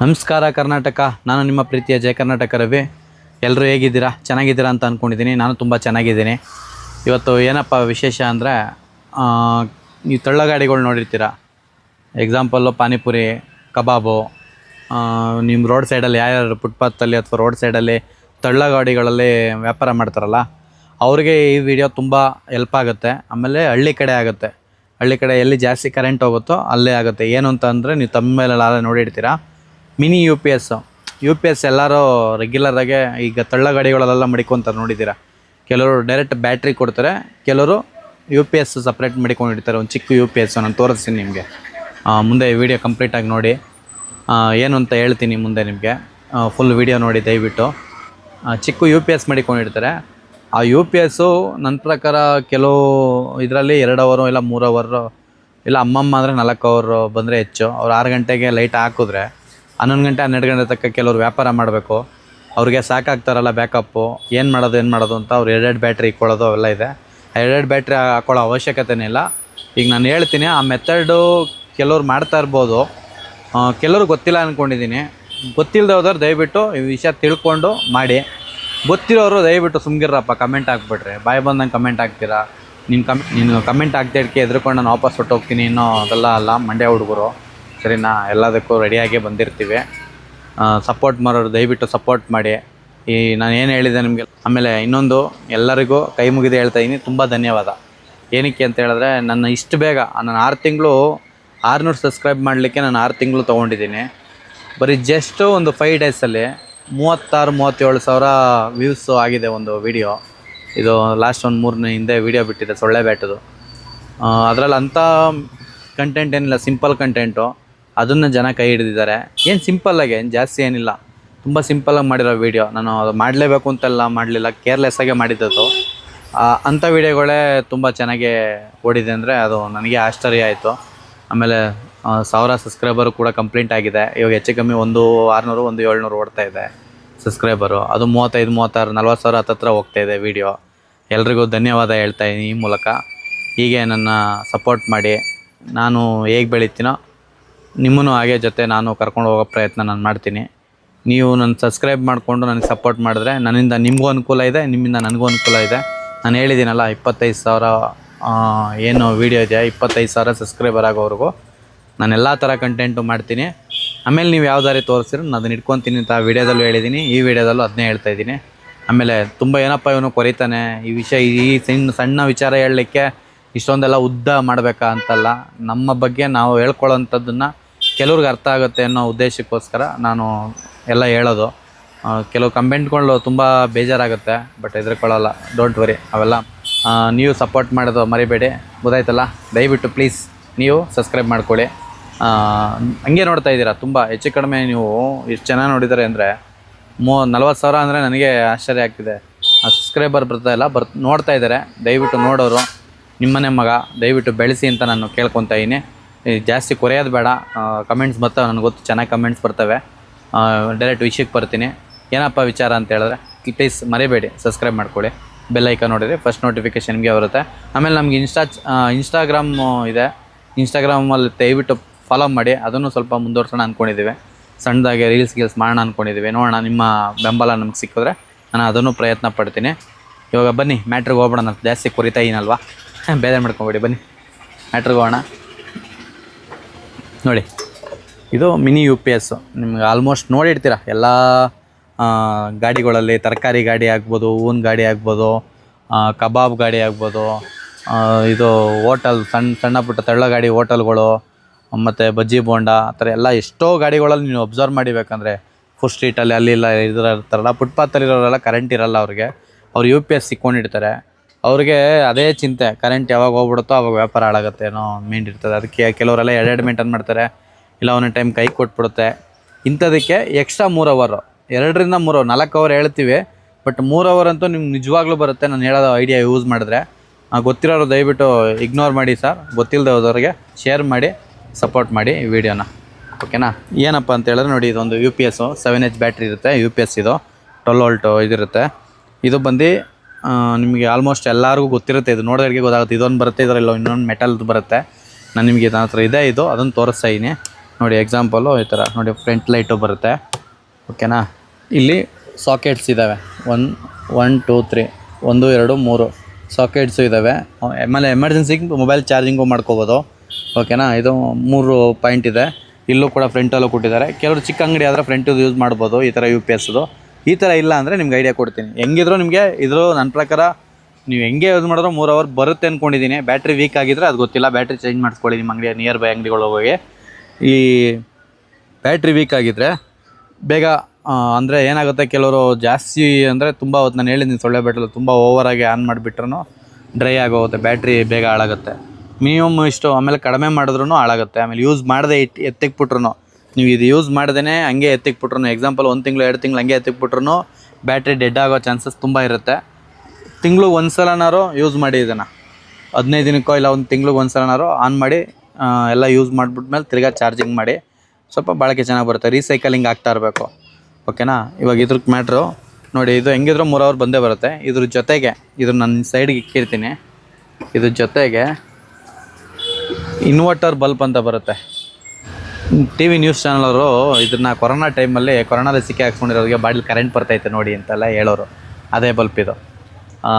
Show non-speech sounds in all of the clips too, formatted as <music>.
ನಮಸ್ಕಾರ ಕರ್ನಾಟಕ. ನಾನು ನಿಮ್ಮ ಪ್ರೀತಿಯ ಜಯ ಕರ್ನಾಟಕ ರವಿ. ಎಲ್ಲರೂ ಹೇಗಿದ್ದೀರಾ? ಚೆನ್ನಾಗಿದ್ದೀರಾ ಅಂತ ಅಂದ್ಕೊಂಡಿದ್ದೀನಿ ನಾನು ತುಂಬ ಚೆನ್ನಾಗಿದ್ದೀನಿ. ಇವತ್ತು ಏನಪ್ಪ ವಿಶೇಷ ಅಂದರೆ ನೀವು ತಳ್ಳಗಾಡಿಗಳು ನೋಡಿರ್ತೀರ? ಎಕ್ಸಾಂಪಲ್ಲು ಪಾನಿಪುರಿ, ಕಬಾಬು ನಿಮ್ಮ ರೋಡ್ ಸೈಡಲ್ಲಿ ಯಾರ್ಯಾರು ಫುಟ್ಪಾತಲ್ಲಿ ಅಥವಾ ರೋಡ್ ಸೈಡಲ್ಲಿ ತಳ್ಳಗಾಡಿಗಳಲ್ಲಿ ವ್ಯಾಪಾರ ಮಾಡ್ತಾರಲ್ಲ, ಅವ್ರಿಗೆ ಈ ವಿಡಿಯೋ ತುಂಬ ಹೆಲ್ಪ್ ಆಗುತ್ತೆ. ಆಮೇಲೆ ಹಳ್ಳಿ ಕಡೆ ಆಗುತ್ತೆ. ಹಳ್ಳಿ ಕಡೆ ಎಲ್ಲಿ ಜಾಸ್ತಿ ಕರೆಂಟ್ ಹೋಗುತ್ತೋ ಅಲ್ಲೇ ಆಗುತ್ತೆ. ಏನು ಅಂತ ಅಂದರೆ, ನೀವು ತಮ್ಮ ಮೇಲೆಲ್ಲ ನೋಡಿರ್ತೀರ? Mini U P S U P S ಎಲ್ಲರೂ ರೆಗ್ಯುಲರಾಗೆ ಈಗ ತಳ್ಳಗಾಡಿಗಳಲ್ಲೆಲ್ಲ ಮಡಿಕೊಂತಾರೆ ನೋಡಿದ್ದೀರಾ? ಕೆಲವರು ಡೈರೆಕ್ಟ್ ಬ್ಯಾಟ್ರಿ ಕೊಡ್ತಾರೆ, ಕೆಲವರು ಯು ಪಿ ಎಸ್ ಸಪ್ರೇಟ್ ಮಡಿಕೊಂಡಿರ್ತಾರೆ. ಒಂದು ಚಿಕ್ಕ ಯು ಪಿ ಎಸ್ ನಾನು ತೋರಿಸ್ತೀನಿ ನಿಮಗೆ. ಮುಂದೆ ವಿಡಿಯೋ ಕಂಪ್ಲೀಟಾಗಿ ನೋಡಿ. ಏನು ಅಂತ ಹೇಳ್ತೀನಿ ಮುಂದೆ ನಿಮಗೆ. ಫುಲ್ ವೀಡಿಯೋ ನೋಡಿ ದಯವಿಟ್ಟು. ಚಿಕ್ಕ ಯು ಪಿ ಎಸ್ ಮಡಿಕೊಂಡಿರ್ತಾರೆ. ಆ ಯು ಪಿ ಎಸ್ಸು ನನ್ನ ಪ್ರಕಾರ ಕೆಲವು ಇದರಲ್ಲಿ ಎರಡು ಅವರು ಇಲ್ಲ ಮೂರು ಅವರು ಇಲ್ಲ ಅಮ್ಮಮ್ಮ ಅಂದರೆ ನಾಲ್ಕು ಅವರು ಬಂದರೆ ಹೆಚ್ಚು. ಅವ್ರು ಆರು ಗಂಟೆಗೆ ಲೈಟ್ ಹಾಕಿದ್ರೆ ಹನ್ನೊಂದು ಗಂಟೆ, ಹನ್ನೆರಡು ಗಂಟೆ ತಕ್ಕ ಕೆಲವರು ವ್ಯಾಪಾರ ಮಾಡಬೇಕು. ಅವ್ರಿಗೆ ಸಾಕಾಗ್ತಾರಲ್ಲ ಬ್ಯಾಕಪ್ಪು ಏನು ಮಾಡೋದು ಏನು ಮಾಡೋದು ಅಂತ ಅವ್ರು ಎರಡೆರಡು ಬ್ಯಾಟ್ರಿ ಇಕ್ಕೊಳ್ಳೋದು ಅವೆಲ್ಲ ಇದೆ. ಎರಡೆರಡು ಬ್ಯಾಟ್ರಿ ಹಾಕೊಳ್ಳೋ ಅವಶ್ಯಕತೆನೇ ಇಲ್ಲ. ಈಗ ನಾನು ಹೇಳ್ತೀನಿ, ಆ ಮೆಥಡು ಕೆಲವ್ರು ಮಾಡ್ತಾ ಇರ್ಬೋದು. ಕೆಲವ್ರಿಗೆ ಗೊತ್ತಿಲ್ಲ ಅಂದ್ಕೊಂಡಿದ್ದೀನಿ ಗೊತ್ತಿಲ್ಲದೆ ಹೋದವ್ರು ದಯವಿಟ್ಟು ಈ ವಿಷಯ ತಿಳ್ಕೊಂಡು ಮಾಡಿ. ಗೊತ್ತಿರೋರು ದಯವಿಟ್ಟು ಸುಮ್ಗಿರಪ್ಪ ಕಮೆಂಟ್ ಹಾಕ್ಬಿಟ್ರೆ. ಬಾಯಿ ಬಂದಂಗೆ ಕಮೆಂಟ್ ಹಾಕ್ತೀರಾ? ನಿನ್ನ ಕಮ್ ನೀನು ಕಮೆಂಟ್ ಹಾಕ್ತಾ ಇದ್ದಕ್ಕೆ ಎದ್ರುಕೊಂಡು ನಾನು ವಾಪಸ್ ಹೊಟ್ಟೋಗ್ತೀನಿ ಇನ್ನೂ ಅದೆಲ್ಲ ಅಲ್ಲ, ಮಂಡ್ಯ ಹುಡುಗರು. ಸರಿನಾ ಎಲ್ಲದಕ್ಕೂ ರೆಡಿಯಾಗಿ ಬಂದಿರ್ತೀವಿ. ಸಪೋರ್ಟ್ ಮಾಡೋರು ದಯವಿಟ್ಟು ಸಪೋರ್ಟ್ ಮಾಡಿ. ಈ, ನಾನು ಏನು ಹೇಳಿದೆ ನಿಮಗೆ? ಆಮೇಲೆ ಇನ್ನೊಂದು, ಎಲ್ಲರಿಗೂ ಕೈ ಮುಗಿದು ಹೇಳ್ತಾ ಇದ್ದೀನಿ ತುಂಬ ಧನ್ಯವಾದ. ಏನಕ್ಕೆ ಅಂತ ಹೇಳಿದ್ರೆ, ನನ್ನ ಇಷ್ಟು ಬೇಗ ನಾನು ಆರು ತಿಂಗಳು ಆರುನೂರು ಸಬ್ಸ್ಕ್ರೈಬ್ ಮಾಡಲಿಕ್ಕೆ ನಾನು ಆರು ತಿಂಗಳು ತೊಗೊಂಡಿದ್ದೀನಿ. ಬರೀ ಜಸ್ಟು ಒಂದು ಫೈವ್ ಡೇಸಲ್ಲಿ ಮೂವತ್ತಾರು, ಮೂವತ್ತೇಳು ಸಾವಿರ ವ್ಯೂಸು ಆಗಿದೆ ಒಂದು ವಿಡಿಯೋ ಇದು ಲಾಸ್ಟ್ ಒಂದು ಮೂರನೇ ಹಿಂದೆ ವಿಡಿಯೋ ಬಿಟ್ಟಿದೆ, ಸೊಳ್ಳೆ ಬ್ಯಾಟದು. ಅದರಲ್ಲಿ ಅಂಥ ಕಂಟೆಂಟ್ ಏನಿಲ್ಲ ಸಿಂಪಲ್ ಕಂಟೆಂಟು ಅದನ್ನು ಜನ ಕೈ ಹಿಡಿದಿದ್ದಾರೆ. ಏನು ಸಿಂಪಲ್ಲಾಗಿ ಏನು ಜಾಸ್ತಿ ಏನಿಲ್ಲ. ತುಂಬ ಸಿಂಪಲ್ಲಾಗಿ ಮಾಡಿರೋ ವೀಡಿಯೋ ನಾನು ಅದು ಮಾಡಲೇಬೇಕು ಅಂತೆಲ್ಲ ಮಾಡಲಿಲ್ಲ. ಕೇರ್ಲೆಸ್ಸಾಗೆ ಮಾಡಿದ್ದದು ಅಂಥ ವೀಡಿಯೋಗಳೇ ತುಂಬ ಚೆನ್ನಾಗಿ ಓಡಿದೆ ಅಂದರೆ ಅದು ನನಗೆ ಆಶ್ಚರ್ಯ ಆಯಿತು. ಆಮೇಲೆ ಸಾವಿರ ಸಬ್ಸ್ಕ್ರೈಬರು ಕೂಡ ಕಂಪ್ಲೇಂಟ್ ಆಗಿದೆ. ಇವಾಗ ಹೆಚ್ಚು ಕಮ್ಮಿ ಒಂದು ಆರುನೂರು, ಒಂದು ಏಳ್ನೂರು ಓಡ್ತಾ ಇದೆ ಸಬ್ಸ್ಕ್ರೈಬರು ಅದು ಮೂವತ್ತೈದು, ಮೂವತ್ತಾರು, ನಲ್ವತ್ತು ಸಾವಿರ ಹತ್ತತ್ರ ಹೋಗ್ತಾ ಇದೆ ವೀಡಿಯೋ ಎಲ್ರಿಗೂ ಧನ್ಯವಾದ ಹೇಳ್ತಾ ಇದ್ದೀನಿ ಈ ಮೂಲಕ. ಹೀಗೆ ನನ್ನ ಸಪೋರ್ಟ್ ಮಾಡಿ. ನಾನು ಹೇಗೆ ಬೆಳಿತೀನೋ ನಿಮ್ಮನ್ನು ಹಾಗೆ ಜೊತೆ ನಾನು ಕರ್ಕೊಂಡು ಹೋಗೋ ಪ್ರಯತ್ನ ನಾನು ಮಾಡ್ತೀನಿ. ನೀವು ನನ್ನ ಸಬ್ಸ್ಕ್ರೈಬ್ ಮಾಡಿಕೊಂಡು ನನಗೆ ಸಪೋರ್ಟ್ ಮಾಡಿದ್ರೆ ನನ್ನಿಂದ ನಿಮಗೂ ಅನುಕೂಲ ಇದೆ, ನಿಮ್ಮಿಂದ ನನಗೂ ಅನುಕೂಲ ಇದೆ. ನಾನು ಹೇಳಿದ್ದೀನಲ್ಲ, ಇಪ್ಪತ್ತೈದು ಸಾವಿರ ಏನು ವೀಡಿಯೋ ಇದೆಯಾ? ಇಪ್ಪತ್ತೈದು ಸಾವಿರ ಸಬ್ಸ್ಕ್ರೈಬರ್ ಆಗೋವರೆಗೂ. ನಾನು ಎಲ್ಲ ಥರ ಕಂಟೆಂಟು ಮಾಡ್ತೀನಿ. ಆಮೇಲೆ ನೀವು ಯಾವ್ದಾರಿ ತೋರಿಸಿದ್ರು ನಾನು ಅದನ್ನ ಇಟ್ಕೊತೀನಿ ಅಂತ ಆ ವೀಡಿಯೋದಲ್ಲೂ ಹೇಳಿದ್ದೀನಿ. ಈ ವಿಡಿಯೋದಲ್ಲೂ ಅದನ್ನೇ ಹೇಳ್ತಾ ಇದ್ದೀನಿ. ಆಮೇಲೆ ತುಂಬ ಏನಪ್ಪ ಇವನು ಕೊರಿತಾನೆ, ಈ ವಿಷಯ, ಈ ಸಣ್ಣ ಸಣ್ಣ ವಿಚಾರ ಹೇಳಲಿಕ್ಕೆ ಇಷ್ಟೊಂದೆಲ್ಲ ಉದ್ದ ಮಾಡಬೇಕಾ ಅಂತಲ್ಲ, ನಮ್ಮ ಬಗ್ಗೆ ನಾವು ಹೇಳ್ಕೊಳ್ಳೋಂಥದ್ದನ್ನು ಕೆಲವ್ರಿಗೆ ಅರ್ಥ ಆಗುತ್ತೆ ಅನ್ನೋ ಉದ್ದೇಶಕ್ಕೋಸ್ಕರ ನಾನು ಎಲ್ಲ ಹೇಳೋದು. ಕೆಲವು ಕಂಬೆಂಟ್ಗಳು ತುಂಬ ಬೇಜಾರಾಗುತ್ತೆ, ಬಟ್ ಹೆದರ್ಕೊಳ್ಳಲ್ಲ ಡೋಂಟ್ ವರಿ ಅವೆಲ್ಲ ನೀವು ಸಪೋರ್ಟ್ ಮಾಡೋದು ಮರಿಬೇಡಿ. ಗೊತ್ತಾಯ್ತಲ್ಲ? ದಯವಿಟ್ಟು ಪ್ಲೀಸ್ ನೀವು ಸಬ್ಸ್ಕ್ರೈಬ್ ಮಾಡ್ಕೊಳ್ಳಿ. ಹಂಗೆ ನೋಡ್ತಾ ಇದ್ದೀರಾ, ತುಂಬ ಹೆಚ್ಚು ಕಡಿಮೆ ನೀವು ಎಷ್ಟು ಚೆನ್ನಾಗಿ ನೋಡಿದ್ದಾರೆ ಅಂದರೆ ಮೂ, ನಲ್ವತ್ತು ಸಾವಿರ ಅಂದರೆ ನನಗೆ ಆಶ್ಚರ್ಯ ಆಗ್ತಿದೆ. ಸಬ್ಸ್ಕ್ರೈಬರ್ ಬರ್ತಾ ಇಲ್ಲ, ಬರ್, ನೋಡ್ತಾ ಇದ್ದಾರೆ, ದಯವಿಟ್ಟು ನೋಡೋರು. ನಿಮ್ಮನೆ ಮಗ, ದಯವಿಟ್ಟು ಬೆಳೆಸಿ ಅಂತ ನಾನು ಕೇಳ್ಕೊತಾ ಇದ್ದೀನಿ. ಜಾಸ್ತಿ ಕೊರೆಯೋದು ಬೇಡ. ಕಮೆಂಟ್ಸ್ ಬರ್ತವೆ ನನಗೆ ಗೊತ್ತು, ಚೆನ್ನಾಗಿ ಕಮೆಂಟ್ಸ್ ಬರ್ತವೆ. ಡೈರೆಕ್ಟ್ ವಿಷಯಕ್ಕೆ ಬರ್ತೀನಿ. ಏನಪ್ಪ ವಿಚಾರ ಅಂತ ಹೇಳಿದ್ರೆ ಪ್ಲೀಸ್ ಮರಿಬೇಡಿ ಸಬ್ಸ್ಕ್ರೈಬ್ ಮಾಡ್ಕೊಳ್ಳಿ. ಬೆಲ್ ಐಕನ್ ನೋಡಿದರೆ ಫಸ್ಟ್ ನೋಟಿಫಿಕೇಶನ್ ನಿಮಗೆ ಬರುತ್ತೆ. ಆಮೇಲೆ ನಮಗೆ ಇನ್ಸ್ಟಾ ಇನ್ಸ್ಟಾಗ್ರಾಮ್ ಇದೆ. ಇನ್ಸ್ಟಾಗ್ರಾಮಲ್ಲಿ ದಯವಿಟ್ಟು ಫಾಲೋ ಮಾಡಿ. ಅದನ್ನು ಸ್ವಲ್ಪ ಮುಂದುವರ್ಸೋಣ ಅಂದ್ಕೊಂಡಿದ್ದೀವಿ ಸಣ್ಣದಾಗಿ ರೀಲ್ಸ್ ಗೀಲ್ಸ್ ಮಾಡೋಣ ಅಂದ್ಕೊಂಡಿದ್ದೀವಿ ನೋಡೋಣ ನಿಮ್ಮ ಬೆಂಬಲ ನಮ್ಗೆ ಸಿಕ್ಕಿದ್ರೆ ನಾನು ಅದನ್ನು ಪ್ರಯತ್ನ ಪಡ್ತೀನಿ. ಇವಾಗ ಬನ್ನಿ ಮ್ಯಾಟ್ರಿಗೆ ನಾನು ಜಾಸ್ತಿ ಕೊರಿತಾ ಏನಲ್ವಾ <laughs> ಬೇರೆ ಮಾಡ್ಕೊಬೇಡಿ, ಬನ್ನಿ. ಮ್ಯಾಟ್ರಿಗೆ ಹೋಗೋಣ. ನೋಡಿ, ಇದು ಮಿನಿ ಯು ಪಿ ಎಸ್ ನಿಮ್ಗೆ ಆಲ್ಮೋಸ್ಟ್ ನೋಡಿರ್ತೀರ ಎಲ್ಲ ಗಾಡಿಗಳಲ್ಲಿ ತರಕಾರಿ ಗಾಡಿ ಆಗ್ಬೋದು ಹೂವಿನ ಗಾಡಿ ಆಗ್ಬೋದು ಕಬಾಬ್ ಗಾಡಿ ಆಗ್ಬೋದು ಇದು ಹೋಟೆಲ್ ಸಣ್ಣ ಸಣ್ಣ ಪುಟ್ಟ ತಳ್ಳ ಗಾಡಿ ಹೋಟೆಲ್ಗಳು, ಮತ್ತು ಬಜ್ಜಿ ಬೋಂಡ, ಆ ಥರ ಎಲ್ಲ ಎಷ್ಟೋ ಗಾಡಿಗಳಲ್ಲಿ ನೀವು ಅಬ್ಸರ್ವ್ ಮಾಡಿಬೇಕಂದ್ರೆ ಫುಲ್ ಸ್ಟ್ರೀಟಲ್ಲಿ ಅಲ್ಲಿ ಇಲ್ಲ, ಇದರ ಇರ್ತಾರಲ್ಲ ಫುಟ್ಪಾತಲ್ಲಿರೋರೆಲ್ಲ ಕರೆಂಟ್ ಇರಲ್ಲ ಅವ್ರಿಗೆ. ಅವ್ರು ಯು ಪಿ ಎಸ್ ಸಿಕ್ಕೊಂಡಿರ್ತಾರೆ ಅವ್ರಿಗೆ ಅದೇ ಚಿಂತೆ ಕರೆಂಟ್ ಯಾವಾಗ ಹೋಗ್ಬಿಡುತ್ತೋ ಅವಾಗ ವ್ಯಾಪಾರ ಹಾಳಾಗುತ್ತೆ ಏನೋ ಮೇಂಟ್ ಇರ್ತದೆ. ಅದಕ್ಕೆ ಕೆಲವರೆಲ್ಲ ಎರಡೆರಡು ಮೇಂಟೈನ್ ಮಾಡ್ತಾರೆ. ಇಲ್ಲ, ಒಂದೊಂದು ಟೈಮ್ ಕೈ ಕೊಟ್ಬಿಡುತ್ತೆ. ಇಂಥದಕ್ಕೆ ಎಕ್ಸ್ಟ್ರಾ ಮೂರು ಅವರು ಎರಡರಿಂದ ಮೂರು ನಾಲ್ಕು ಅವರ್ ಹೇಳ್ತೀವಿ. ಬಟ್ ಮೂರು ಅವರ್ ಅಂತೂ ನಿಮ್ಗೆ ನಿಜವಾಗ್ಲೂ ಬರುತ್ತೆ. ನಾನು ಹೇಳೋದು ಐಡಿಯಾ ಯೂಸ್ ಮಾಡಿದ್ರೆ. ಗೊತ್ತಿರೋರು ದಯವಿಟ್ಟು ಇಗ್ನೋರ್ ಮಾಡಿ ಸರ್ ಗೊತ್ತಿಲ್ಲದೆ ಹೋದವ್ರಿಗೆ ಶೇರ್ ಮಾಡಿ ಸಪೋರ್ಟ್ ಮಾಡಿ ಈ ವಿಡಿಯೋನ ಓಕೆನಾ ಏನಪ್ಪ ಅಂತ ಹೇಳಿದ್ರೆ ನೋಡಿ, ಇದೊಂದು U P S seven H battery ಇರುತ್ತೆ. ಯು ಪಿ ಎಸ್ ಇದು ಟ್ವೆಲ್ ವೋಲ್ಟು ಇದಿರುತ್ತೆ. ಇದು ಬಂದು ನಿಮಗೆ ಆಲ್ಮೋಸ್ಟ್ ಎಲ್ಲರಿಗೂ ಗೊತ್ತಿರುತ್ತೆ, ಇದು ನೋಡೋರಿಗೆ ಗೊತ್ತಾಗುತ್ತೆ, ಇದೊಂದು ಬರುತ್ತೆ, ಇದರಲ್ಲಿ ಇನ್ನೊಂದು ಮೆಟಲ್ದು ಬರುತ್ತೆ. ನಾನು ನಿಮಗೆ ನನ್ನ ಹತ್ರ ಇದೆ, ಇದು ಅದನ್ನು ತೋರಿಸ್ತಾ ಇದ್ದೀನಿ ನೋಡಿ ಎಕ್ಸಾಂಪಲು ಈ ಥರ ನೋಡಿ ಫ್ರಂಟ್ ಲೈಟು ಬರುತ್ತೆ. ಓಕೆನಾ ಇಲ್ಲಿ ಸಾಕೆಟ್ಸ್ ಇದ್ದಾವೆ ಒನ್ ಒನ್ ಟೂ ತ್ರೀ ಒಂದು, ಎರಡು, ಮೂರು. ಸಾಕೆಟ್ಸು ಇದ್ದಾವೆ ಆಮೇಲೆ ಎಮರ್ಜೆನ್ಸಿಗೆ ಮೊಬೈಲ್ ಚಾರ್ಜಿಂಗು ಮಾಡ್ಕೋಬೋದು. ಓಕೆನಾ ಇದು ಮೂರು ಪಾಯಿಂಟ್ ಇದೆ. ಇಲ್ಲೂ ಕೂಡ ಫ್ರಂಟಲ್ಲೂ ಕೊಟ್ಟಿದ್ದಾರೆ. ಕೆಲವರು ಚಿಕ್ಕ ಅಂಗಡಿ ಆದರೆ ಫ್ರಂಟ್ ಯೂಸ್ ಮಾಡ್ಬೋದು. ಈ ಥರ ಯು ಪಿ ಎಸ್ದು ಈ ಥರ ಇಲ್ಲ ಅಂದರೆ ನಿಮ್ಗೆ ಐಡಿಯಾ ಕೊಡ್ತೀನಿ. ಹೆಂಗಿದ್ರು ನಿಮಗೆ ಇದ್ರ ನನ್ನ ಪ್ರಕಾರ ನೀವು ಹೆಂಗೆ ಯೂಸ್ ಮಾಡಿದ್ರು ಮೂರು ಅವರ್ ಬರುತ್ತೆ ಅಂದ್ಕೊಂಡಿದ್ದೀನಿ ಬ್ಯಾಟ್ರಿ ವೀಕ್ ಆಗಿದ್ರೆ ಅದು ಗೊತ್ತಿಲ್ಲ. ಬ್ಯಾಟ್ರಿ ಚೇಂಜ್ ಮಾಡಿಸ್ಕೊಳ್ಳಿ ನಿಮ್ಮ ಅಂಗಡಿ ನಿಯರ್ ಬೈ ಅಂಗಡಿಗಳು ಹೋಗಿ ಈ ಬ್ಯಾಟ್ರಿ ವೀಕ್ ಆಗಿದ್ದರೆ ಬೇಗ ಅಂದರೆ ಏನಾಗುತ್ತೆ ಕೆಲವರು ಜಾಸ್ತಿ ಅಂದರೆ ತುಂಬ ಹೊತ್ತು ನಾನು ಹೇಳಿದ್ದೀನಿ ಸೊಳ್ಳೆ ಬ್ಯಾಟ್ರಿ ತುಂಬ ಓವರಾಗಿ ಆನ್ ಮಾಡಿಬಿಟ್ರೂ ಡ್ರೈ ಆಗೋಗುತ್ತೆ. ಬ್ಯಾಟ್ರಿ ಬೇಗ ಹಾಳಾಗುತ್ತೆ. ಮಿನಿಮಮ್ ಇಷ್ಟು ಆಮೇಲೆ ಕಡಿಮೆ ಮಾಡಿದ್ರೂ ಹಾಳಾಗುತ್ತೆ. ಆಮೇಲೆ ಯೂಸ್ ಮಾಡದೆ ಇಟ್ಟು ಎತ್ತಿಕ್ಬಿಟ್ರು ನೀವು ಇದು ಯೂಸ್ ಮಾಡ್ದೇ ಹಂಗೆ ಎತ್ತಿಕ್ಬಿಟ್ರು. ಎಕ್ಸಾಂಪಲ್ ಒಂದು ತಿಂಗಳು, ಎರಡು ತಿಂಗಳು ಹಂಗೆ ಎತ್ತಿಕ್ಬಿಟ್ರು ಬ್ಯಾಟ್ರಿ ಡೆಡ್ ಆಗೋ ಚಾನ್ಸಸ್ ತುಂಬ ಇರುತ್ತೆ. ತಿಂಗ್ಳಿಗೆ ಒಂದು ಸಲನಾರು ಯೂಸ್ ಮಾಡಿ ಇದನ್ನು. ಹದಿನೈದು ದಿನಕ್ಕೋ ಇಲ್ಲ ಒಂದು ತಿಂಗ್ಳಿಗೆ ಒಂದು ಸಲನಾರು ಆನ್ ಮಾಡಿ ಎಲ್ಲ ಯೂಸ್ ಮಾಡಿಬಿಟ್ಮೇಲೆ ತಿರ್ಗಾ ಚಾರ್ಜಿಂಗ್ ಮಾಡಿ, ಸ್ವಲ್ಪ ಬಾಳಿಕೆ ಚೆನ್ನಾಗಿ ಬರುತ್ತೆ. ರೀಸೈಕಲಿಂಗ್ ಆಗ್ತಾ ಇರಬೇಕು. ಓಕೆನಾ ಇವಾಗ ಇದ್ರಕ್ಕೆ ಮ್ಯಾಟ್ರು ನೋಡಿ, ಇದು ಹೆಂಗಿದ್ರು ಮೂರು ಅವರ್ ಬಂದೇ ಬರುತ್ತೆ. ಇದ್ರ ಜೊತೆಗೆ, ಇದ್ರ ನನ್ನ ಸೈಡ್ಗೆ ಇಕ್ಕಿರ್ತೀನಿ. ಇದ್ರ ಜೊತೆಗೆ ಇನ್ವರ್ಟರ್ ಬಲ್ಬ್ ಅಂತ ಬರುತ್ತೆ. ಟಿ ವಿ ನ್ಯೂಸ್ ಅವರು ಇದನ್ನ ಕೊರೋನಾ ಟೈಮಲ್ಲಿ ಕೊರೋನಾದಲ್ಲಿ ಸಿಕ್ಕಿ ಹಾಕ್ಸ್ಕೊಂಡಿರೋರಿಗೆ ಬಾಡಿಲಿ ಕರೆಂಟ್ ಬರ್ತೈತೆ ನೋಡಿ ಅಂತೆಲ್ಲ ಹೇಳೋರು. ಅದೇ ಬಲ್ಪ್ ಇದು. ಆ,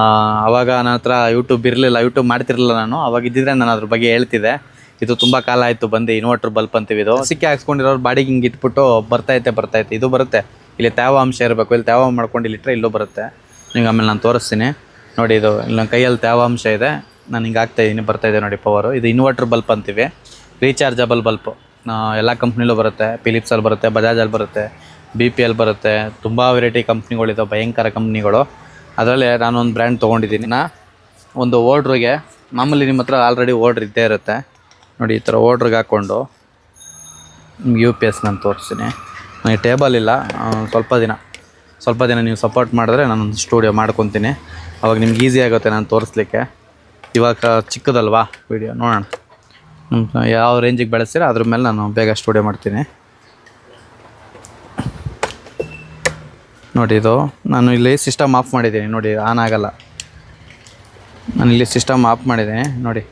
ಅವಾಗ ನನ್ನ ಹತ್ರ ಯೂಟ್ಯೂಬ್ ಇರಲಿಲ್ಲ ಯೂಟ್ಯೂಬ್ ಮಾಡ್ತಿರಲಿಲ್ಲ ನಾನು. ಅವಾಗ ಇದ್ದಿದ್ರೆ ನಾನು ಅದ್ರ ಬಗ್ಗೆ ಹೇಳ್ತಿದ್ದೆ. ಇದು ತುಂಬ ಕಾಲ ಆಯಿತು ಬಂದು ಇನ್ವರ್ಟರ್ ಬಲ್ಪ್ ಅಂತೀವಿ ಇದು. ಸಿಕ್ಕಿ ಹಾಕ್ಸ್ಕೊಂಡಿರೋರು ಬಾಡಿಗೆ ಹಿಂಗೆ ಇಟ್ಬಿಟ್ಟು ಬರ್ತೈತೆ ಬರ್ತೈತೆ. ಇದು ಬರುತ್ತೆ. ಇಲ್ಲಿ ತೇವಾಂಶ ಇರಬೇಕು. ಇಲ್ಲಿ ತೇವ ಮಾಡ್ಕೊಂಡು ಇಲ್ಲಿಟ್ರೆ ಇಲ್ಲೂ ಬರುತ್ತೆ. ನಿಮ್ಗೆ ಆಮೇಲೆ ನಾನು ತೋರಿಸ್ತೀನಿ. ನೋಡಿ ಇದು ಇಲ್ಲಿ ನನ್ನ ಕೈಯಲ್ಲಿ ತೇವಾಂಶ ಇದೆ. ನಾನು ಹಿಂಗೆ ಬರ್ತಾ ಇದೆ ನೋಡಿ ಪವರು ಇದು ಇನ್ವರ್ಟರ್ ಬಲ್ಪ್ ಅಂತೀವಿ. ರೀಚಾರ್ಜಬಲ್ ಬಲ್ಪು ಎಲ್ಲ ಕಂಪ್ನಿಲೂ ಬರುತ್ತೆ. ಫಿಲಿಪ್ಸಲ್ಲಿ ಬರುತ್ತೆ ಬಜಾಜಲ್ಲಿ ಬರುತ್ತೆ ಬಿ ಪಿ ಎಲ್ ಬರುತ್ತೆ. ತುಂಬ ವೆರೈಟಿ ಕಂಪ್ನಿಗಳಿದಾವೆ ಭಯಂಕರ ಕಂಪ್ನಿಗಳು ಅದರಲ್ಲಿ ನಾನೊಂದು ಬ್ರ್ಯಾಂಡ್ ತೊಗೊಂಡಿದ್ದೀನಿ. ನಾ ಒಂದು ಓಡ್ರಿಗೆ ಮಾಮೂಲಿ ನಿಮ್ಮ ಹತ್ರ ಆಲ್ರೆಡಿ ಓಡ್ರ್ ಇದ್ದೇ ಇರುತ್ತೆ. ನೋಡಿ, ಈ ಥರ ಓಡ್ರಿಗೆ ಹಾಕ್ಕೊಂಡು ನಿಮ್ಗೆ ಯು ಪಿ ಎಸ್ ನಾನು ತೋರಿಸ್ತೀನಿ. ನನಗೆ ಟೇಬಲ್ ಇಲ್ಲ ಸ್ವಲ್ಪ ದಿನ. ಸ್ವಲ್ಪ ದಿನ ನೀವು ಸಪೋರ್ಟ್ ಮಾಡಿದ್ರೆ ನಾನೊಂದು ಸ್ಟುಡಿಯೋ ಮಾಡ್ಕೊತೀನಿ. ಅವಾಗ ನಿಮ್ಗೆ ಈಸಿ ಆಗುತ್ತೆ ನಾನು ತೋರಿಸ್ಲಿಕ್ಕೆ. ಇವಾಗ, ಚಿಕ್ಕದಲ್ವಾ ವಿಡಿಯೋ ನೋಡೋಣ. ಯಾವ ರೇಂಜಿಗೆ ಬೆಳೆಸ್ತೀರ? ಅದ್ರ ಮೇಲೆ ನಾನು ಬೇಗ ಸ್ಟುಡಿಯೋ ಮಾಡ್ತೀನಿ. ನೋಡಿ ಇದು, ನಾನು ಇಲ್ಲಿ ಸಿಸ್ಟಮ್ ಆಫ್ ಮಾಡಿದ್ದೀನಿ. ನೋಡಿ ಆನ್ ಆಗಲ್ಲ. ನಾನು ಇಲ್ಲಿ ಸಿಸ್ಟಮ್ ಆಫ್ ಮಾಡಿದ್ದೀನಿ. ನೋಡಿ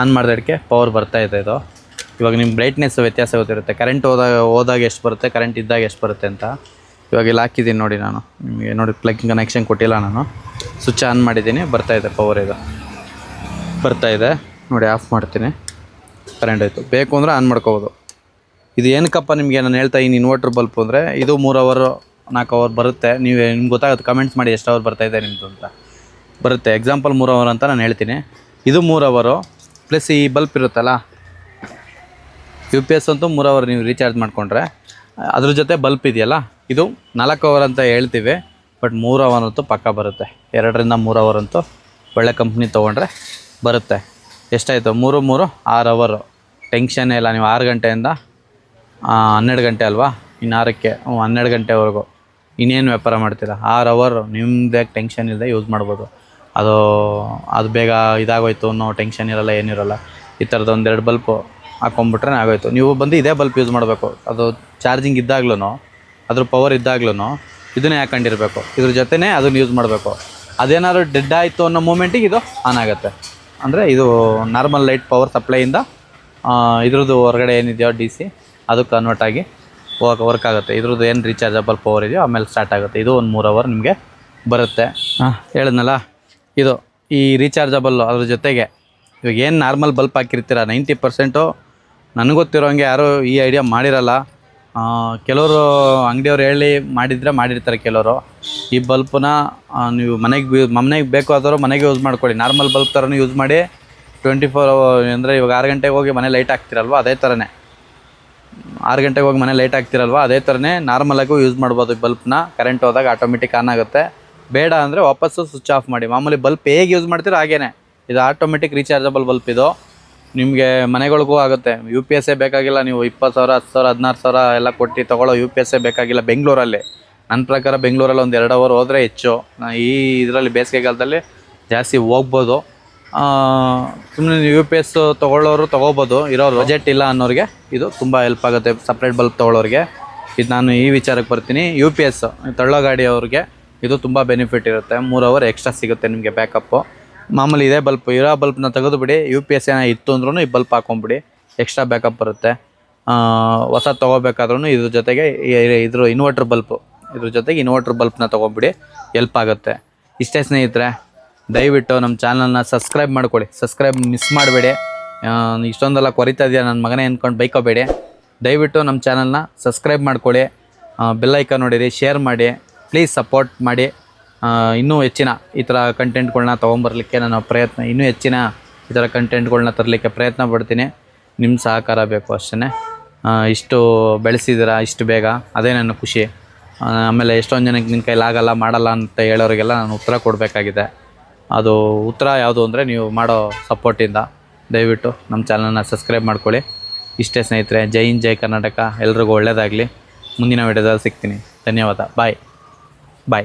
ಆನ್ ಮಾಡಿದಕ್ಕೆ ಪವರ್ ಬರ್ತಾ ಇದೆ ಇದು. ಇವಾಗ ನಿಮ್ಮ ಬ್ರೈಟ್ನೆಸ್ ವ್ಯತ್ಯಾಸ ಗೊತ್ತಿರುತ್ತೆ. ಕರೆಂಟ್ ಹೋದಾಗ ಹೋದಾಗ ಎಷ್ಟು ಬರುತ್ತೆ? ಕರೆಂಟ್ ಇದ್ದಾಗ ಎಷ್ಟು ಬರುತ್ತೆ ಅಂತ. ಇವಾಗ ಇಲ್ಲಿ ಹಾಕಿದ್ದೀನಿ ನೋಡಿ ನಾನು. ನಿಮಗೆ ನೋಡಿ ಪ್ಲಗ್ ಕನೆಕ್ಷನ್ ಕೊಟ್ಟಿಲ್ಲ ನಾನು. ಸ್ವಿಚ್ ಆನ್ ಮಾಡಿದ್ದೀನಿ. ಇದೆ ಪವರ್ ಇದು. ಇದೆ. ನೋಡಿ ಆಫ್ ಮಾಡ್ತೀನಿ. ಕರೆಂಟ್ ಆಯಿತು. ಬೇಕು ಅಂದರೆ ಆನ್ ಮಾಡ್ಕೋಬೋದು. ಇದು ಏನಕ್ಕಪ್ಪ ನಿಮಗೆ ನಾನು ಹೇಳ್ತಾ ಇನ್ನು ಇನ್ವರ್ಟ್ರ್ ಬಲ್ಪ್ ಅಂದರೆ ಇದು ಮೂರು ಅವರ್ ನಾಲ್ಕು ಅವರ್ ಬರುತ್ತೆ. ನೀವು ನಿಮ್ಗೆ ಗೊತ್ತಾಗುತ್ತೆ ಕಮೆಂಟ್ಸ್ ಮಾಡಿ ಎಷ್ಟು ಅವರ್ ಬರ್ತಾಯಿದೆ ನಿಮ್ಮದು ಅಂತ. ಬರುತ್ತೆ. ಎಕ್ಸಾಂಪಲ್ ಮೂರು ಅವರ್ ಅಂತ ನಾನು ಹೇಳ್ತೀನಿ. ಇದು ಮೂರು ಅವರು ಪ್ಲಸ್ ಈ ಬಲ್ಪ್ ಇರುತ್ತಲ್ಲ ಯು ಪಿ ಎಸ್ ಅಂತೂ ಮೂರು ಅವರ್ ನೀವು ರೀಚಾರ್ಜ್ ಮಾಡಿಕೊಂಡ್ರೆ, ಅದ್ರ ಜೊತೆ ಬಲ್ಪ್ ಇದೆಯಲ್ಲ, ಇದು ನಾಲ್ಕು ಅವರ್ ಅಂತ ಹೇಳ್ತೀವಿ ಬಟ್ ಮೂರು ಅವರ್ ಅಂತೂ ಪಕ್ಕ ಬರುತ್ತೆ. ಎರಡರಿಂದ ಮೂರು ಅವರ್ ಅಂತೂ ಒಳ್ಳೆ ಕಂಪ್ನಿ ತೊಗೊಂಡ್ರೆ ಬರುತ್ತೆ. ಎಷ್ಟಾಯಿತು? ಮೂರು ಮೂರು, ಆರು ಅವರು ಟೆನ್ಷನ್ನೇ ಇಲ್ಲ, ನೀವು ಆರು ಗಂಟೆಯಿಂದ ಹನ್ನೆರಡು ಗಂಟೆ ಅಲ್ವಾ? ಇನ್ನು ಆರಕ್ಕೆ ಹನ್ನೆರಡು ಗಂಟೆವರೆಗೂ. ಇನ್ನೇನು ವ್ಯಾಪಾರ ಮಾಡ್ತೀರಾ? ಆರು ಅವರು ನಿಮ್ಮದೇ ಟೆನ್ಷನ್ ಇಲ್ಲದೆ ಯೂಸ್ ಮಾಡ್ಬೋದು. ಅದು ಅದು ಬೇಗ ಇದಾಗೋಯ್ತು ಅನ್ನೋ ಟೆನ್ಷನ್ ಇರಲ್ಲ ಏನಿರಲ್ಲ ಈ ಥರದ್ದು ಒಂದೆರಡು ಬಲ್ಪು ಹಾಕೊಂಡ್ಬಿಟ್ರೆ ಆಗೋಯ್ತು. ನೀವು ಬಂದು ಇದೇ ಬಲ್ಪ್ ಯೂಸ್ ಮಾಡಬೇಕು. ಅದು ಚಾರ್ಜಿಂಗ್ ಇದ್ದಾಗ್ಲೂ ಅದ್ರ ಪವರ್ ಇದ್ದಾಗ್ಲೂ ಇದನ್ನೇ ಹಾಕೊಂಡಿರಬೇಕು. ಇದ್ರ ಜೊತೆನೇ ಅದನ್ನು ಯೂಸ್ ಮಾಡಬೇಕು. ಅದೇನಾದ್ರು ಡೆಡ್ ಆಯಿತು ಅನ್ನೋ ಮೂಮೆಂಟಿಗೆ ಇದು ಆನ್ ಆಗುತ್ತೆ. ಅಂದರೆ ಇದು ನಾರ್ಮಲ್ ಲೈಟ್ ಪವರ್ ಸಪ್ಲೈಯಿಂದ ಇದ್ರದ್ದು ಹೊರಗಡೆ ಏನಿದೆಯೋ ಡಿ ಸಿ ಅದು ಕನ್ವರ್ಟ್ ಆಗಿ ಹೋಗಕ್ಕೆ ವರ್ಕ್ ಆಗುತ್ತೆ. ಇದ್ರದ್ದು ಏನು ರೀಚಾರ್ಜಬಲ್ ಪವರ್ ಇದೆಯೋ ಆಮೇಲೆ ಸ್ಟಾರ್ಟ್ ಆಗುತ್ತೆ. ಇದು ಒಂದು ಮೂರು ಅವರ್ ನಿಮಗೆ ಬರುತ್ತೆ. ಹಾಂ. ಹೇಳಿದ್ನಲ್ಲ ಇದು ಈ ರೀಚಾರ್ಜಬಲ್ ಅದ್ರ ಜೊತೆಗೆ ಇವಾಗ ಏನು ನಾರ್ಮಲ್ ಬಲ್ಪ್ ಹಾಕಿರ್ತೀರ ನೈಂಟಿ ಪರ್ಸೆಂಟು ನನಗೆ ಗೊತ್ತಿರೋಂಗೆ ಯಾರೂ ಈ ಐಡಿಯಾ ಮಾಡಿರಲ್ಲ. ಕೆಲವರು ಅಂಗಡಿಯವ್ರು ಹೇಳಿ ಮಾಡಿದರೆ ಮಾಡಿರ್ತಾರೆ ಕೆಲವರು. ಈ ಬಲ್ಪನ್ನ ನೀವು ಮನೆಗೆ ಮನೆಗೆ ಬೇಕು ಆದರೂ ಮನೆಗೆ ಯೂಸ್ ಮಾಡ್ಕೊಳ್ಳಿ. ನಾರ್ಮಲ್ ಬಲ್ಪ್ ಥರನೂ ಯೂಸ್ ಮಾಡಿ ಟ್ವೆಂಟಿ ಫೋರ್ ಅಂದರೆ ಇವಾಗ ಆರು ಗಂಟೆಗೆ ಹೋಗಿ ಮನೆ ಲೈಟ್ ಹಾಕ್ತಿರಲ್ವ? ಅದೇ ಥರನೇ ಆರು ಗಂಟೆಗೆ ಹೋಗಿ ಮನೆ ಲೈಟ್ ಹಾಕ್ತಿರಲ್ವ? ಅದೇ ಥರನೇ ನಾರ್ಮಲಾಗೂ ಯೂಸ್ ಮಾಡ್ಬೋದು ಈ ಬಲ್ಪ್ನ. ಕರೆಂಟ್ ಹೋದಾಗ ಆಟೋಮೆಟಿಕ್ ಆನ್ ಆಗುತ್ತೆ. ಬೇಡ ಅಂದರೆ ವಾಪಸ್ಸು ಸ್ವಿಚ್ ಆಫ್ ಮಾಡಿ. ಮಾಮೂಲಿ ಬಲ್ಪ್ ಹೇಗೆ ಯೂಸ್ ಮಾಡ್ತೀರೋ ಹಾಗೇ ಇದು ಆಟೋಮೆಟಿಕ್ ರೀಚಾರ್ಜಬಲ್ ಬಲ್ಪ್ ಇದು. ನಿಮಗೆ ಮನೆಗಳಿಗೂ ಆಗುತ್ತೆ. ಯು ಪಿ ಎಸ್ಸೇ ಬೇಕಾಗಿಲ್ಲ, ನೀವು ಇಪ್ಪತ್ತು ಸಾವಿರ, ಹತ್ತು ಸಾವಿರ, ಹದಿನಾರು ಸಾವಿರ ಎಲ್ಲ ಕೊಟ್ಟು ತೊಗೊಳ್ಳೋ ಯು ಪಿ ಎಸ್ ಎ ಬೇಕಾಗಿಲ್ಲ ಬೆಂಗಳೂರಲ್ಲಿ. ನನ್ನ ಪ್ರಕಾರ ಬೆಂಗಳೂರಲ್ಲಿ ಒಂದು ಎರಡು ಅವರ್ ಹೋದರೆ ಹೆಚ್ಚು. ಈ ಇದರಲ್ಲಿ ಬೇಸಿಗೆಗಾಲದಲ್ಲಿ ಜಾಸ್ತಿ ಹೋಗ್ಬೋದು. ಸುಮ್ಮನೆ ಯು ಪಿ ಎಸ್ ತೊಗೊಳ್ಳೋರು ತೊಗೋಬೋದು ಇರೋರು. ಬಜೆಟ್ ಇಲ್ಲ ಅನ್ನೋರಿಗೆ ಇದು ತುಂಬ ಹೆಲ್ಪ್ ಆಗುತ್ತೆ ಸಪ್ರೇಟ್ ಬಲ್ಬ್ ತೊಗೊಳ್ಳೋರಿಗೆ. ಇದು ನಾನು ಈ ವಿಚಾರಕ್ಕೆ ಬರ್ತೀನಿ. ಯು ಪಿ ಎಸ್ ತಳ್ಳೋ ಗಾಡಿಯವ್ರಿಗೆ ಇದು ತುಂಬ ಬೆನಿಫಿಟ್ ಇರುತ್ತೆ. ಮೂರು ಅವರ್ ಎಕ್ಸ್ಟ್ರಾ ಸಿಗುತ್ತೆ ನಿಮಗೆ ಬ್ಯಾಕಪ್ಪು ಮಾಮೂಲಿ ಇದೇ ಬಲ್ಪ್. ಇರೋ ಬಲ್ಪ್ನ ತೆಗೆದುಬಿಡಿ ಯು ಪಿ ಎಸ್ ಏನೋ ಇತ್ತು ಅಂದ್ರೂ ಈ ಬಲ್ಪ್ ಹಾಕೊಂಬಿಡಿ. ಎಕ್ಸ್ಟ್ರಾ ಬ್ಯಾಕಪ್ ಬರುತ್ತೆ. ಹೊಸ ತೊಗೋಬೇಕಾದ್ರೂ ಇದ್ರ ಜೊತೆಗೆ ಇದ್ರ ಇನ್ವರ್ಟರ್ ಬಲ್ಪು. ಇದ್ರ ಜೊತೆಗೆ ಇನ್ವರ್ಟರ್ ಬಲ್ಪ್ನ ತೊಗೊಂಬಿಡಿ ಎಲ್ಪ್ ಆಗುತ್ತೆ. ಇಷ್ಟೇ ಸ್ನೇಹಿತರೆ, ದಯವಿಟ್ಟು ನಮ್ಮ ಚಾನಲ್ನ ಸಬ್ಸ್ಕ್ರೈಬ್ ಮಾಡ್ಕೊಳ್ಳಿ. ಸಬ್ಸ್ಕ್ರೈಬ್ ಮಿಸ್ ಮಾಡಬೇಡಿ. ಇಷ್ಟೊಂದೆಲ್ಲ ಕೊರಿತಾ ಇದೆಯಾ ನನ್ನ ಮಗನೇ ಅಂದ್ಕೊಂಡು ಬೈಕೋಬೇಡಿ. ದಯವಿಟ್ಟು ನಮ್ಮ ಚಾನಲ್ನ ಸಬ್ಸ್ಕ್ರೈಬ್ ಮಾಡ್ಕೊಳ್ಳಿ. ಬೆಲ್ ಐಕಾನ್ ನೋಡಿರಿ ಶೇರ್ ಮಾಡಿ. ಪ್ಲೀಸ್ ಸಪೋರ್ಟ್ ಮಾಡಿ. ಇನ್ನೂ ಹೆಚ್ಚಿನ ಈ ಥರ ಕಂಟೆಂಟ್ಗಳನ್ನ ತೊಗೊಂಬರ್ಲಿಕ್ಕೆ ನಾನು ಪ್ರಯತ್ನ, ಇನ್ನೂ ಹೆಚ್ಚಿನ ಈ ಥರ ಕಂಟೆಂಟ್ಗಳನ್ನ ತರಲಿಕ್ಕೆ ಪ್ರಯತ್ನ ಪಡ್ತೀನಿ. ನಿಮ್ಮ ಸಹಕಾರ ಬೇಕು ಅಷ್ಟೇ ಇಷ್ಟು ಬೆಳೆಸಿದ್ದೀರಾ ಇಷ್ಟು ಬೇಗ, ಅದೇ ನನ್ನ ಖುಷಿ. ಆಮೇಲೆ ಎಷ್ಟೊಂದು ಜನಕ್ಕೆ ನಿನ್ನ ಕೈಲಾಗಲ್ಲ ಮಾಡಲ್ಲ ಅಂತ ಹೇಳೋರಿಗೆಲ್ಲ ನಾನು ಉತ್ತರ ಕೊಡಬೇಕಾಗಿದೆ. ಅದು ಉತ್ತರ ಯಾವುದು ಅಂದರೆ ನೀವು ಮಾಡೋ ಸಪೋರ್ಟಿಂದ ದಯವಿಟ್ಟು ನಮ್ಮ ಚಾನಲನ್ನ ಸಬ್ಸ್ಕ್ರೈಬ್ ಮಾಡ್ಕೊಳ್ಳಿ. ಇಷ್ಟೇ ಸ್ನೇಹಿತರೆ, ಜೈ ಹಿಂದ್, ಜೈ ಕರ್ನಾಟಕ. ಎಲ್ರಿಗೂ ಒಳ್ಳೆಯದಾಗಲಿ ಮುಂದಿನ ವಿಡಿಯೋದಲ್ಲಿ ಸಿಗ್ತೀನಿ. ಧನ್ಯವಾದ. ಬಾಯ್ ಬಾಯ್